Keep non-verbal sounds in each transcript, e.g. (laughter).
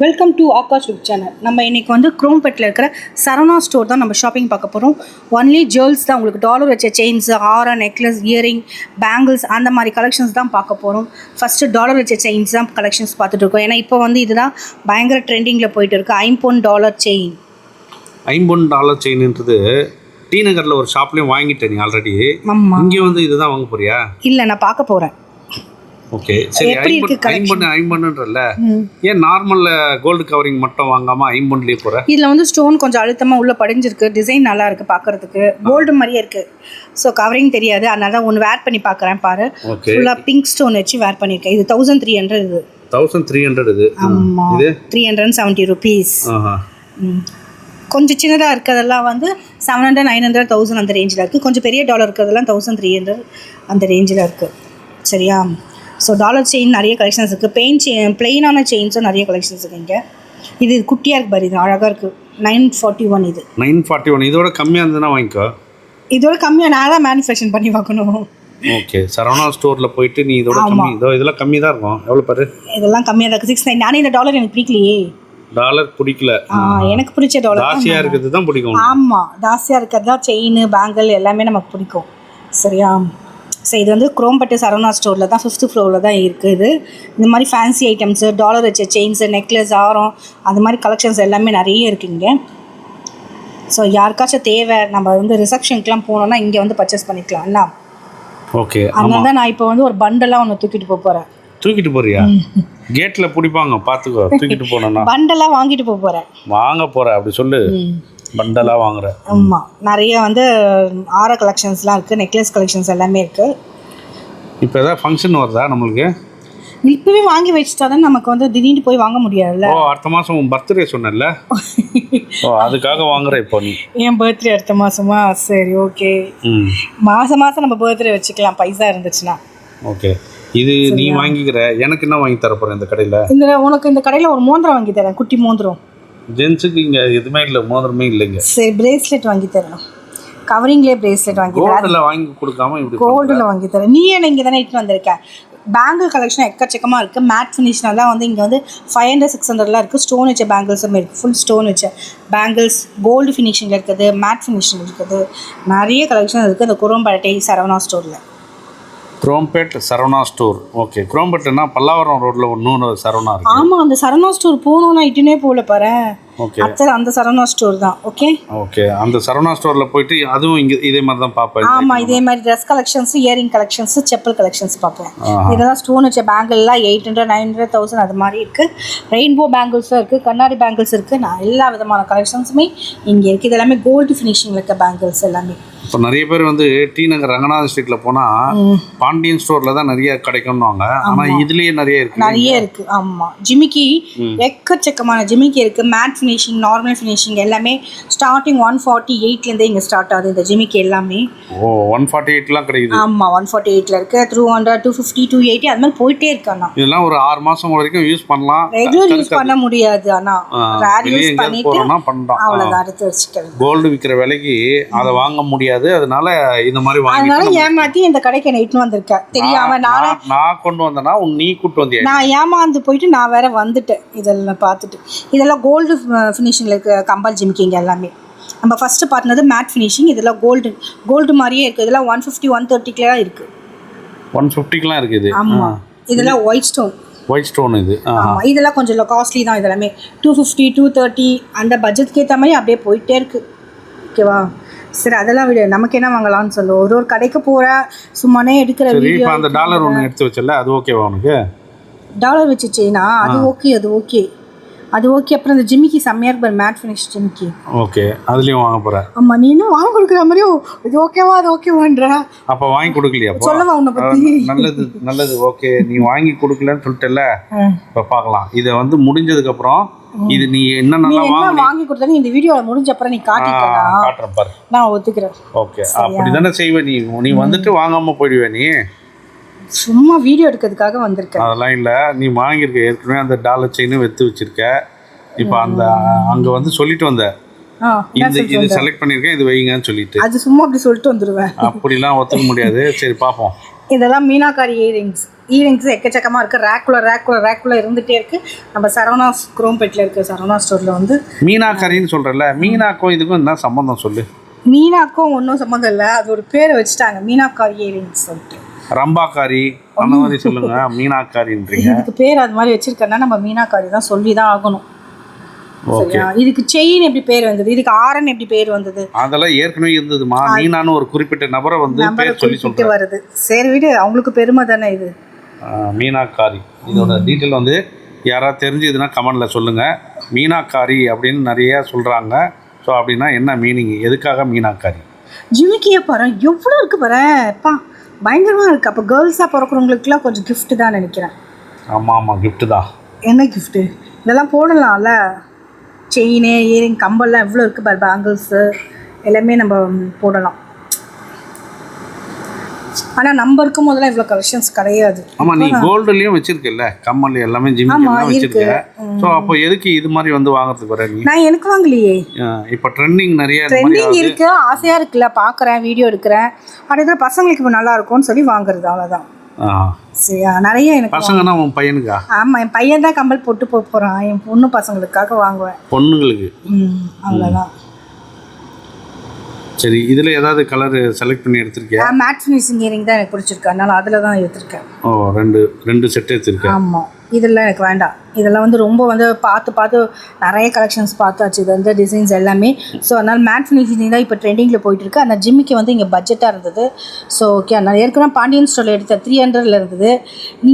Welcome to Akash look channel நம்ம இன்னைக்கு வந்து குரோம்பேட்டில் இருக்கிற சரவணா ஸ்டோர் தான் நம்ம ஷாப்பிங் பார்க்க போகிறோம் ஒன்லி ஜுவல்ஸ் தான் உங்களுக்கு டாலர் வச்ச செயின்ஸ் ஆரா நெக்லஸ் இயரிங் பேங்கிள்ஸ் அந்த மாதிரி கலெக்ஷன்ஸ் தான் பார்க்க போகிறோம் ஃபஸ்ட்டு டாலர் வச்ச செயின்ஸ் தான் கலெக்ஷன்ஸ் பார்த்துட்டு இருக்கோம். ஏன்னா இப்போ வந்து இதுதான் பயங்கர ட்ரெண்டிங்கில் போயிட்டு இருக்கு. ஐம்பொன் டாலர் செயின் ஐம்பொன் டாலர் செயின்ன்றது டி நகரில் ஒரு ஷாப்லேயும் வாங்கிட்டேன் நீ ஆல்ரெடி இங்கே வந்து இதுதான் வாங்க போறியா? இல்லை நான் பார்க்க போகிறேன் ஓகே சரி இருக்கு ஐம்பொன் collection? ஐம்பொன் ஐம்பொன்னுன்றல ஏன் நார்மல் கோல்டு கவரிங் மட்டும் வாங்காம ஐம்பொன்லேயே போற? இதில் வந்து ஸ்டோன் கொஞ்சம் அழுத்தமாக உள்ளே படிஞ்சிருக்கு. டிசைன் நல்லா இருக்குது பார்க்குறதுக்கு கோல்டு மாதிரியே இருக்குது ஸோ கவரிங் தெரியாது. அதனால தான் ஒன்று வேர் பண்ணி பார்க்குறேன் பாரு. ஃபுல்லாக பிங்க் ஸ்டோன் வச்சு வேர் பண்ணியிருக்கேன் இது தௌசண்ட் த்ரீ ஹண்ட்ரட் இது. தௌசண்ட் த்ரீ ஹண்ட்ரட் இது. ஆமாம் இது? த்ரீ ஹண்ட்ரட் செவன்ட்டி ருபீஸ் கொஞ்சம் சின்னதாக இருக்கிறதெல்லாம் வந்து seven hundred nine hundred thousand அந்த ரேஞ்சில் இருக்குது கொஞ்சம் பெரிய டாலர் இருக்கிறதெல்லாம் தௌசண்ட் த்ரீ ஹண்ட்ரட் அந்த ரேஞ்சில் இருக்குது சரியா? ஸோ டாலர் செயின் நிறைய கலெக்ஷன்ஸ் இருக்குது பெயின் செயின் பிளெயினான செயின்ஸும் நிறைய கலெக்ஷன்ஸ் இருக்குது இங்கே. இது குட்டியாக இருக்கு பாரு இது அழகாக இருக்குது நைன் ஃபார்ட்டி ஒன் இது. நைன் ஃபார்ட்டி ஒன் இதோட கம்மியாக இருந்ததுன்னா வாங்கிக்கோ. இதோட கம்மியாக நான் தான் மேனுஃபேக்சர் பண்ணி பார்க்கணும். ஓகே சரவணா ஸ்டோரில் போயிட்டு நீ இதோட கம்மி இதோ இதெல்லாம் கம்மி தான் இருக்கும். எவ்வளோ பாரு? இதெல்லாம் கம்மியாக தான் இருக்குது சிக்ஸ் நைன் நானே இந்த டாலர் எனக்கு பிடிக்கலையே. டாலர் பிடிக்கல. எனக்கு பிடிச்ச டாலர் ஜாஸ்தியாக இருக்கிறது தான் பிடிக்கும். ஆமாம் ஜாஸ்தியாக இருக்கிறது தான் செயின் பேங்கிள் எல்லாமே நமக்கு பிடிக்கும். சரியா? ஸோ இது வந்து குரோம்பட்டு சரவணா ஸ்டோரில் தான் ஃபிஃப்த்து ஃப்ளோரில் தான் இருக்குது. இந்த மாதிரி ஃபேன்சி ஐட்டம்ஸு டாலர் வச்ச செயின்ஸு நெக்லஸ் ஆரம் அந்த மாதிரி கலெக்ஷன்ஸ் எல்லாமே நிறைய இருக்குங்க ஸோ யாருக்காச்சும் தேவை நம்ம வந்து ரிசப்ஷனுக்குலாம் போனோம்னா இங்கே வந்து பர்ச்சேஸ் பண்ணிக்கலாம் என்ன? ஓகே அதனால தான் நான் இப்போ வந்து ஒரு பண்டலாக ஒன்று தூக்கிட்டு போக போகிறேன் தூக்கிட்டு போறியா? கேட்டில் பிடிப்பாங்க பார்த்துக்கோ தூக்கிட்டு போனேன்னா பண்டலாக (laughs) வாங்கிட்டு போக போகிறேன் வாங்க போற அப்படி சொல்லு. பண்டலாக வாங்குற. ஆமாம் நிறைய வந்து ஆர கலெக்ஷன்ஸ்லாம் இருக்குது நெக்லஸ் கலெக்ஷன்ஸ் எல்லாமே இருக்குது இப்போ ஏதாவது ஃபங்க்ஷன் வருதா நம்மளுக்கு? இப்பவே வாங்கி வச்சுட்டா தான் நமக்கு வந்து திடீர்னு போய் வாங்க முடியாதுல்ல? ஓ அடுத்த மாதம் உன் பர்த்டே சொன்னேன்ல? ஓ அதுக்காக வாங்குற இப்போ நீ. என் பர்த்டே அடுத்த மாசமா? சரி ஓகே ம். மாசம் மாசம் நம்ம பர்த்டே வச்சுக்கலாம். பைசா இருந்துச்சுன்னா. ஓகே. இது நீ வாங்கிக்கிற எனக்கு என்ன வாங்கி தர போற இந்த கடையில்? இந்த உனக்கு இந்த கடையில் ஒரு மோதிரம் வாங்கி தரேன். குட்டி மோதிரம். ஜென்ஸுக்கு இங்கே எதுவுமே இல்லை மோதிரமே இல்லைங்க. சரி பிரேஸ்லெட் வாங்கி தரேன் கவரிங்லேயே பிரேஸ்லெட் வாங்கி கோல்டில் வாங்கி கொடுக்காம இப்படி கோல்டில் வாங்கி தரேன். நீ என்ன இங்கே தானே இட்டு வந்திருக்க? பேங்கிள் கலெக்ஷன் எக்கச்சக்கமாக இருக்குது மேட் ஃபினிஷ்னெல்லாம் வந்து இங்கே வந்து ஃபைவ் ஹண்ட்ரட் சிக்ஸ் ஹண்ட்ரட்லாம் இருக்குது ஸ்டோன் வச்ச பேங்கிள்ஸும் இருக்குது ஃபுல் ஸ்டோன் வச்ச பேங்கிள்ஸ் கோல்டு ஃபினிஷிங்கில் இருக்குது மேட் ஃபினிஷிங் இருக்குது. நிறைய கலெக்ஷன் இருக்குது இந்த குரோம்பேட்டை சரவணா ஸ்டோரில் குரோம்பேட் சரவணா ஸ்டோர். ஓகே குரோம்பேட்னா பல்லாவரம் ரோட்டில் ஒன்று சரவணா ஆமாம் அந்த சரவணா ஸ்டோர் போகணுன்னா இட்டுனே போகல பாரு ஓகே அத்தை அந்த சரவணா ஸ்டோர் தான் ஓகே ஓகே அந்த சரவணா ஸ்டோரில் போயிட்டு அதுவும் இங்கே இதே மாதிரி தான் பார்ப்பேன் ஆமாம் இதே மாதிரி dress collections earring collections chappal collections பார்ப்பேன். இதெல்லாம் ஸ்டோன் வச்ச பேங்கிள்லாம் eight hundred nine hundred thousand அது மாதிரி இருக்குது ரெயின்போ பேங்கிள்ஸும் இருக்குது கண்ணாடி பேங்கிள்ஸ் இருக்குது நான் எல்லா விதமான கலெக்ஷன்ஸுமே இங்கே இருக்குது இது எல்லாமே கோல்டு ஃபினிஷிங்கில் இருக்க பேங்கிள்ஸ் எல்லாமே. இப்போ நிறைய பேர் வந்து டி நகர் ரங்கநாத ஸ்ட்ரீட்ல போனால் பாண்டியன் ஸ்டோரில் தான் நிறைய கிடைக்கும்னுவாங்க. ஆனால் இதுலேயே நிறைய இருக்கு நிறைய இருக்குது ஆமாம் ஜிமிக்கி எக்கச்சக்கமான ஜிமிக்கி இருக்குது மேட் ஃபினிஷிங் நார்மல் ஃபினிஷிங் எல்லாமே ஸ்டார்டிங் ஒன் ஃபார்ட்டி எயிட்லேருந்தே இங்கே ஸ்டார்ட் ஆகுது இந்த ஜிமிக்கி எல்லாமே. ஓ ஒன் ஃபார்ட்டி எயிட்லாம் கிடைக்குது. ஆமாம் ஒன் ஃபார்ட்டி எயிட்டில் இருக்குது through hundred two fifty two eighty அது மாதிரி போயிட்டே இருக்கு அண்ணா. இதெல்லாம் ஒரு ஆறு மாதம் வரைக்கும் யூஸ் பண்ணலாம். ரெகுலர் யூஸ் பண்ண முடியாது அண்ணா. ஆ, ரேர் யூஸ் பண்ணிட்டு பண்ணுறோம் அவ்வளோதான் எடுத்து வச்சுக்கிறது கோல்டு விற்கிற விலைக்கு அதை வாங்க முடியாது. அதனால இந்த மாதிரி வாங்கி அதனால ஏமாத்தி இந்த கடைக்கு என்ன இட்டுன்னு வந்திருக்கேன் தெரியாம நான் நான் கொண்டு வந்தேன்னா நீ கூட்டு வந்தியா? நான் ஏமாந்து போயிட்டு நான் வேற வந்துட்டேன். இதெல்லாம் பார்த்துட்டு. இதெல்லாம் கோல்டு ஃபினிஷிங்கில் இருக்க கம்பல் ஜிமிக்கிங்க எல்லாமே. நம்ம ஃபஸ்ட்டு பார்த்தது மேட் ஃபினிஷிங் இதெல்லாம் கோல்டு கோல்டு மாதிரியே இருக்குது இதெல்லாம் ஒன் ஃபிஃப்டி ஒன் தேர்ட்டிக்கெலாம் இருக்குது ஒன் ஃபிஃப்டிக்கெலாம் இருக்குது ஆமாம் இதெல்லாம் ஒயிட் ஸ்டோன் ஒயிட் ஸ்டோன் இது. இதெல்லாம் கொஞ்சம் காஸ்ட்லி தான் இதெல்லாமே. டூ ஃபிஃப்டி டூ தேர்ட்டி அந்த பட்ஜெட்க்கு ஏற்ற மாதிரி அப்படியே போயிட்டே இருக்குது ஓகேவா சரி அதெல்லாம் விடு. நமக்கு என்ன வாங்கலாம்னு சொல்லு. ஒரு ஒரு கடைக்கு போகிற சும்மானே எடுக்கிற வீடியோ அந்த டாலர் ஒன்று எடுத்து வச்சல அது ஓகேவா உனக்கு? டாலர் வச்சு செயினா அது ஓகே அது ஓகே அது ஓகே அப்புறம் இந்த ஜிமிக்கி செம்மையாக இருக்கு மேட் ஃபினிஷ் ஜிமிக்கி ஓகே அதுலேயும் வாங்க போகிறேன் ஆமாம் நீ இன்னும் வாங்க கொடுக்குற மாதிரியோ இது ஓகேவா அது ஓகேவான்ற அப்போ வாங்கி கொடுக்கலையா அப்போ? சொல்லவா உன்னை பற்றி நல்லது நல்லது ஓகே நீ வாங்கி கொடுக்கலன்னு சொல்லிட்டல இப்போ பார்க்கலாம் இதை வந்து முடிஞ்சதுக்கப்புறம் இது நீ நீ என்னென்னலாம் என்ன வாங்க வாங்கி கொடுத்தா இந்த வீடியோவில் முடிஞ்ச அப்புறம் நீ காட்டிட்டா காட்டுறேன் பாரு. நான் ஒத்துக்கிறேன். ஓகே அப்படி தானே செய்வே நீ. நீ வந்துட்டு வாங்காம போயிடுவே நீ. சும்மா வீடியோ எடுக்கிறதுக்காக வந்திருக்கேன். அதெல்லாம் இல்லை. நீ வாங்கியிருக்க. ஏற்கனவே அந்த டாலர் செயினும் வெத்து வச்சிருக்க. இப்போ அந்த அங்கே வந்து சொல்லிட்டு வந்த. என்ன இது செலக்ட் பண்ணியிருக்கேன். இது வைங்கன்னு சொல்லிட்டு. அது சும்மா அப்படி சொல்லிட்டு வந்துடுவேன் அப்படிலாம் ஒத்துக்க முடியாது. சரி பார்ப்போம். இதெல்லாம் மீனாக்காரி இயரிங்ஸ் இயரிங்ஸ் எக்கச்சக்கமாக இருக்குது ரேக்குள்ள ரேக்குள்ள ரேக்குள்ள இருந்துகிட்டே இருக்குது நம்ம சரவணாஸ் குரோம்பேட்டில் இருக்க சரவணா ஸ்டோரில் வந்து மீனாக்கரின்னு சொல்கிறல்ல மீனாக்கும் இதுக்கும் என்ன சம்பந்தம் சொல்லு? மீனாக்கும் ஒன்றும் சம்மந்தம் இல்லை. அது ஒரு பேரை வச்சுட்டாங்க. மீனாக்காரி இயரிங்ஸ் சொல்லிட்டு. ரம்பாக்காரி அந்த மாதிரி சொல்லுங்க மீனாக்காரின்றீங்க. இதுக்கு பேர் அது மாதிரி வச்சிருக்கேன்னா நம்ம மீனாக்காரி தான் சொல்லி தான் ஆகணும். ஓகே. சரியா? இதுக்கு செயின் எப்படி பேர் வந்தது? இதுக்கு ஆரன் எப்படி பேர் வந்தது? அதெல்லாம் ஏற்கனவே இருந்ததுமா. மீனான்னு ஒரு குறிப்பிட்ட நபரை வந்து பேர் சொல்லி சொல்கிறேன் வருது. சரி விடு அவங்களுக்கு பெருமை தானே இது. மீனாக்காரி. இதோட டீட்டெயில் வந்து யாராவது தெரிஞ்சதுன்னா கமெண்டில் சொல்லுங்கள் மீனாக்காரி அப்படின்னு நிறைய சொல்கிறாங்க ஸோ அப்படின்னா என்ன மீனிங் எதுக்காக மீனாக்காரி? ஜிமிக்கியை பாரு எவ்வளோ இருக்கு பாரு. பயங்கரமாக இருக்குது அப்போ கேர்ள்ஸாக பிறக்கிறவங்களுக்குலாம் கொஞ்சம் gift தான் நினைக்கிறேன். ஆமாம் ஆமாம் gift தான். என்ன கிஃப்ட்டு இதெல்லாம் போடலாம்ல. செயின் இயரிங் கம்பல்லாம் எவ்வளோ இருக்குது பாரு பேங்கிள்ஸு எல்லாமே நம்ம போடலாம். ஆனால் நம்ம இருக்கும் போதெல்லாம் இவ்வளோ கலெக்ஷன்ஸ் கிடையாது. ஆமாம் நீ கோல்டுலேயும் வச்சிருக்கல்ல கம்மல் எல்லாமே ஜிம் ஆமா, எல்லாம் இருக்கு. வச்சிருக்க. ஸோ அப்போ எதுக்கு இது மாதிரி வந்து வாங்குறதுக்கு வர நான் எனக்கு வாங்கலையே. இப்போ ட்ரெண்டிங் நிறைய ட்ரெண்டிங் இருக்கு ஆசையாக இருக்குல்ல பார்க்குறேன் வீடியோ எடுக்கிறேன். அடுத்த பசங்களுக்கு இப்போ நல்லா இருக்கும்னு சொல்லி வாங்குறது அவ்வளோதான். சரியா? நிறைய எனக்கு பசங்கன்னா உன் பையனுக்கா? ஆமாம் என் பையன் தான் கம்பல் போட்டு போக போகிறான் என் பொண்ணு பசங்களுக்காக வாங்குவேன். பொண்ணுங்களுக்கு. அவ்வளோதான் சரி இதில் ஏதாவது கலர் செலக்ட் பண்ணி எடுத்திருக்கியா? மேட் ஃபினிஷிங் இயரிங் தான் எனக்கு பிடிச்சிருக்கு. அதனால அதில் தான் எடுத்திருக்கேன். ஓ ரெண்டு ரெண்டு செட் எடுத்திருக்கேன். ஆமாம் இதெல்லாம் எனக்கு வேண்டாம். இதெல்லாம் வந்து ரொம்ப வந்து பார்த்து பார்த்து நிறைய கலெக்ஷன்ஸ் பார்த்தாச்சு. இது வந்து டிசைன்ஸ் எல்லாமே. ஸோ அதனால் மேட் ஃபினிஷிங் தான் இப்போ ட்ரெண்டிங்கில் போயிட்டு இருக்கு அந்த ஜிம்மிக்கு வந்து இங்கே பட்ஜெட்டாக இருந்தது. ஸோ ஓகே அதனால் ஏற்கனவே பாண்டியன் ஸ்டோரில் எடுத்த த்ரீ ஹண்ட்ரட்ல இருந்தது.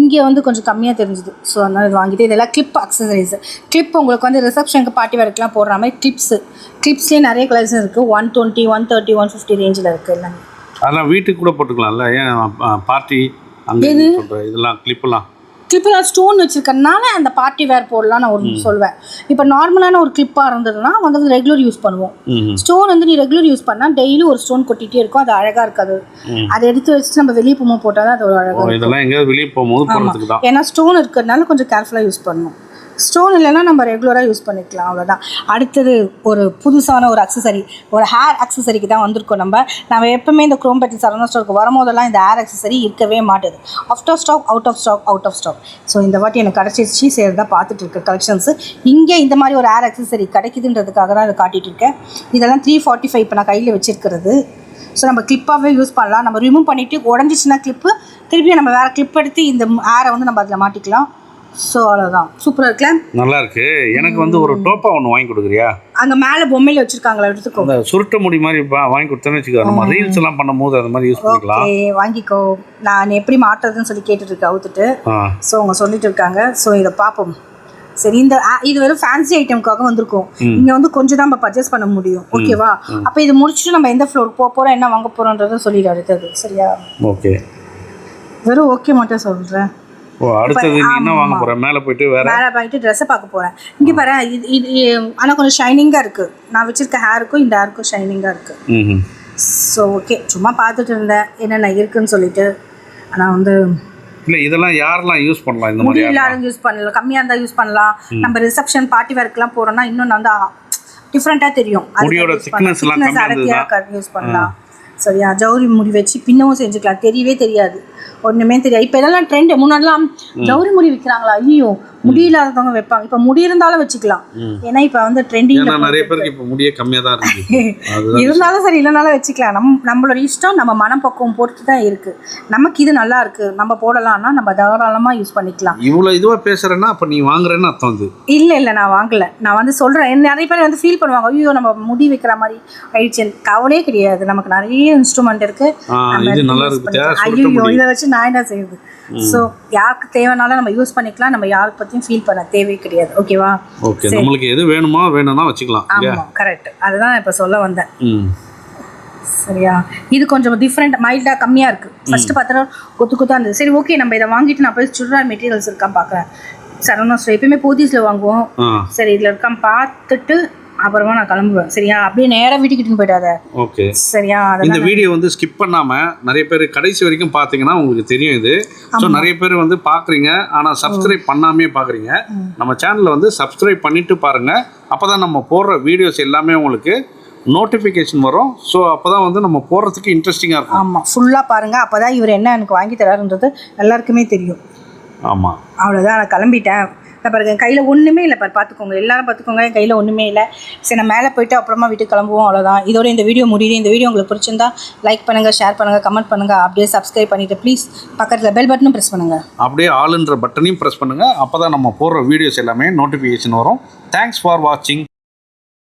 இங்கே வந்து கொஞ்சம் கம்மியாக தெரிஞ்சுது. ஸோ அதனால் இது வாங்கிட்டு இதெல்லாம் கிளிப் அக்சசரிஸ் கிளிப் உங்களுக்கு வந்து ரிசப்ஷனுக்கு பார்ட்டி வேர்க்கெலாம் போடுற மாதிரி கிளிப்ஸு கிளிப்ஸ்லேயே நிறைய கலெக்ஷன் இருக்குது one twenty one thirty one fifty ரேஞ்சில் இருக்குது எல்லாமே. அதெல்லாம் வீட்டுக்கு கூட போட்டுக்கலாம்ல. ஏன் பார்ட்டி அங்கே இதெல்லாம் கிளிப்பெல்லாம் கிளிப்பில் ஸ்டோன் வச்சுருக்கறனால அந்த பார்ட்டி வேர் போடலாம் நான் ஒரு சொல்வேன். இப்போ நார்மலான ஒரு கிளிப்பாக இருந்ததுன்னா வந்து ரெகுலர் யூஸ் பண்ணுவோம். ஸ்டோன் வந்து நீ ரெகுலர் யூஸ் பண்ணால் டெய்லி ஒரு ஸ்டோன் கொட்டிகிட்டே இருக்கும். அது அழகாக இருக்காது. அதை எடுத்து வச்சுட்டு நம்ம வெளியே போகும்போது போட்டால் தான் அது ஒரு அழகாக இதெல்லாம் எங்கேயாவது வெளியே போகும்போது ஏன்னா ஸ்டோன் இருக்கிறதுனால கொஞ்சம் கேர்ஃபுல்லாக யூஸ் பண்ணணும். ஸ்டோன் இல்லைன்னா நம்ம ரெகுலராக யூஸ் பண்ணிக்கலாம் அவ்வளோதான் அடுத்தது ஒரு புதுசான ஒரு அக்சசரி ஒரு ஹேர் அக்சசரிக்கு தான் வந்திருக்கோம் நம்ம. நம்ம எப்பவுமே இந்த குரோம் பெட்டில் சரணா ஸ்டோருக்கு வரும்போதெல்லாம் இந்த ஹேர் அக்சசரி இருக்கவே மாட்டேது. Out of stock out of stock out of stock so இந்த வாட்டி எனக்கு கிடச்சிருச்சு சரி பார்த்துட்டு இருக்க கலெக்ஷன்ஸு இங்கே இந்த மாதிரி ஒரு ஹேர் அக்சசரி கிடைக்குதுன்றதுக்காக தான் இதை காட்டிகிட்டு இருக்கேன். இதெல்லாம் த்ரீ ஃபார்ட்டி ஃபைவ் இப்போ நான் கையில் வச்சுருக்கிறது. ஸோ நம்ம கிளிப்பாகவே யூஸ் பண்ணலாம். நம்ம ரிமூவ் பண்ணிவிட்டு உடஞ்சிச்சின்னா கிளிப்பு திருப்பி நம்ம வேறு கிளிப் எடுத்து இந்த ஏரை வந்து நம்ம அதில் மாட்டிக்கலாம். ஸோ அவ்வளோதான் சூப்பராக இருக்குல்ல நல்லா இருக்கு எனக்கு வந்து ஒரு டோப்பா ஒன்று வாங்கி கொடுக்குறியா? அங்கே மேலே பொம்மையில் வச்சுருக்காங்களா எடுத்துக்கோ. அந்த சுருட்ட முடி மாதிரி வாங்கி கொடுத்தேன்னு வச்சுக்கோ. நம்ம ரீல்ஸ் எல்லாம் பண்ணும்போது அது மாதிரி யூஸ் பண்ணிக்கலாம். ஓகே வாங்கிக்கோ. நான் எப்படி மாட்டுறதுன்னு சொல்லி கேட்டுட்டு இருக்கேன் அவுத்துட்டு. ஸோ அவங்க சொல்லிட்டு இருக்காங்க. ஸோ இதை பார்ப்போம் சரி இந்த இது வெறும் ஃபேன்சி ஐட்டம்காக வந்திருக்கோம். இங்கே வந்து கொஞ்சம் தான் நம்ம பர்ச்சேஸ் பண்ண முடியும். ஓகேவா அப்போ இது முடிச்சுட்டு நம்ம எந்த ஃப்ளோர் போக போகிறோம் என்ன வாங்க போகிறோன்றதை சொல்லிடு அடுத்தது. சரியா? ஓகே. வெறும் ஓகே மட்டும் சொல்கிறேன் ஓ அடுத்தது என்ன வாங்க போற? மேலே போயிட்டு வேற? மேலே போயிட்டு ட்ரெஸ்ஸை பார்க்க போகிறேன் இங்கே பாரு இது இது ஆனால் கொஞ்சம் ஷைனிங்காக இருக்குது நான் வச்சிருக்க ஹேருக்கும் இந்த ஹேருக்கும் ஷைனிங்காக இருக்குது ம் ஸோ ஓகே சும்மா பார்த்துட்டு இருந்தேன். என்னென்ன இருக்குன்னு சொல்லிட்டு. ஆனால் வந்து இல்லை இதெல்லாம் யாரெல்லாம் யூஸ் பண்ணலாம் இந்த மாதிரி இல்லாத யூஸ் பண்ணலாம் கம்மியாக இருந்தால் யூஸ் பண்ணலாம். நம்ம ரிசப்ஷன் பார்ட்டி வேர்க்கெலாம் போகிறோம்னா இன்னும் நல்லா டிஃப்ரெண்ட்டாக தெரியும். முடியோட thickness எல்லாம் கம்மியா இருந்ததுன்னா? யூஸ் பண்ணலாம். சரியா ஜவுரி முடி வச்சு பின்னவும் செஞ்சுக்கலாம். தெரியவே தெரியாது. ஒன்றுமே தெரியாது. இப்போ இதெல்லாம் ட்ரெண்ட் முன்னாடிலாம் ஜவுரி முடி விற்கிறாங்களா ஐயோ முடி இல்லாதவங்க வைப்பாங்க. இப்போ முடி இருந்தாலும் வச்சுக்கலாம். ஏன்னா இப்போ வந்து ட்ரெண்டிங் நிறைய பேருக்கு இப்போ முடியே கம்மியாக தான் இருக்கு (laughs) இருந்தாலும் சரி இல்லைனாலும் வச்சுக்கலாம். நம் நம்மளோட இஷ்டம் நம்ம மனப்பக்குவம் பொறுத்து தான் இருக்குது நமக்கு இது நல்லா இருக்குது நம்ம போடலாம்னா நம்ம தாராளமாக யூஸ் பண்ணிக்கலாம். இவ்வளோ இதுவாக பேசுறேன்னா அப்போ நீ வாங்குறேன்னு அர்த்தம் இது இல்லை இல்லை நான் வாங்கலை. நான் வந்து சொல்கிறேன் நிறைய பேர் வந்து ஃபீல் பண்ணுவாங்க. ஐயோ நம்ம முடி வைக்கிற மாதிரி ஆயிடுச்சு. கவலையே கிடையாது. நமக்கு நிறைய இன்ஸ்ட்ருமெண்ட் இருக்கு. ஐயோ இதை வச்சு நான் என்ன செய்யுது ஸோ யாருக்கு தேவைனாலும் நம்ம யூஸ் பண்ணிக்கலாம். நம்ம யாருக்கு பற்றியும் ஃபீல் பண்ண தேவையே கிடையாது. ஓகேவா ஓகே நம்மளுக்கு எது வேணுமோ வேணும்னா வச்சுக்கலாம். ஆமாம் கரெக்ட் அதுதான் இப்போ சொல்ல வந்தேன். சரியா? இது கொஞ்சம் டிஃப்ரெண்ட் மைல்டாக கம்மியாக இருக்குது ஃபஸ்ட்டு பார்த்தா கொத்து கொத்தா இருந்தது. சரி ஓகே நம்ம இதை வாங்கிட்டு நான் போய் சுடிதார் மெட்டீரியல்ஸ் இருக்கான்னு பார்க்குறேன். சரணா ஸ்டோர் எப்பயுமே போத்தீஸில் வாங்குவோம். சரி இதில் இருக்கான்னு பார்த்துட்டு அப்புறமா நான் கிளம்புவேன். சரியா? அப்படியே நேராக வீட்டுக்கிட்டு போயிடாத ஓகே. சரியா? இந்த வீடியோ வந்து ஸ்கிப் பண்ணாம நிறைய பேர் கடைசி வரைக்கும் பார்த்தீங்கன்னா உங்களுக்கு தெரியும் இது. ஸோ நிறைய பேர் வந்து பார்க்குறீங்க ஆனால் சப்ஸ்கிரைப் பண்ணாமே பார்க்குறீங்க நம்ம சேனலை வந்து சப்ஸ்கிரைப் பண்ணிட்டு பாருங்க. அப்பதான் நம்ம போடுற வீடியோஸ் எல்லாமே உங்களுக்கு நோட்டிஃபிகேஷன் வரும். ஸோ அப்போ தான் வந்து நம்ம போடுறதுக்கு இன்ட்ரெஸ்டிங்காக இருக்கும். ஆமாம் ஃபுல்லாக பாருங்கள் அப்போ தான் இவர் என்ன எனக்கு வாங்கி தராருன்றது எல்லாருக்குமே தெரியும். ஆமாம் அவ்வளோதான் நான் கிளம்பிட்டேன். நான் பாருங்க. கையில் ஒன்றுமே இல்லை பாரு பார்த்துக்கோங்க எல்லாரும் பார்த்துக்கோங்க என் கையில் ஒன்றுமே இல்லை. சரி நான் மேலே போயிட்டு அப்புறமா வீட்டுக்கு கிளம்புவோம் அவ்வளோதான் இதோட இந்த வீடியோ முடியுது. இந்த வீடியோ உங்களுக்கு பிடிச்சிருந்தா லைக் பண்ணுங்கள் ஷேர் பண்ணுங்கள் கமெண்ட் பண்ணுங்கள் அப்படியே சப்ஸ்கிரைப் பண்ணிவிட்டு ப்ளீஸ் பக்கத்தில் பெல் பட்டனும் ப்ரெஸ் பண்ணுங்கள் அப்படியே ஆளுன்ற பட்டனையும் ப்ரெஸ் பண்ணுங்கள் அப்போ தான் நம்ம போடுற வீடியோஸ் எல்லாமே நோட்டிஃபிகேஷன் வரும். தேங்க்ஸ் ஃபார் வாட்சிங்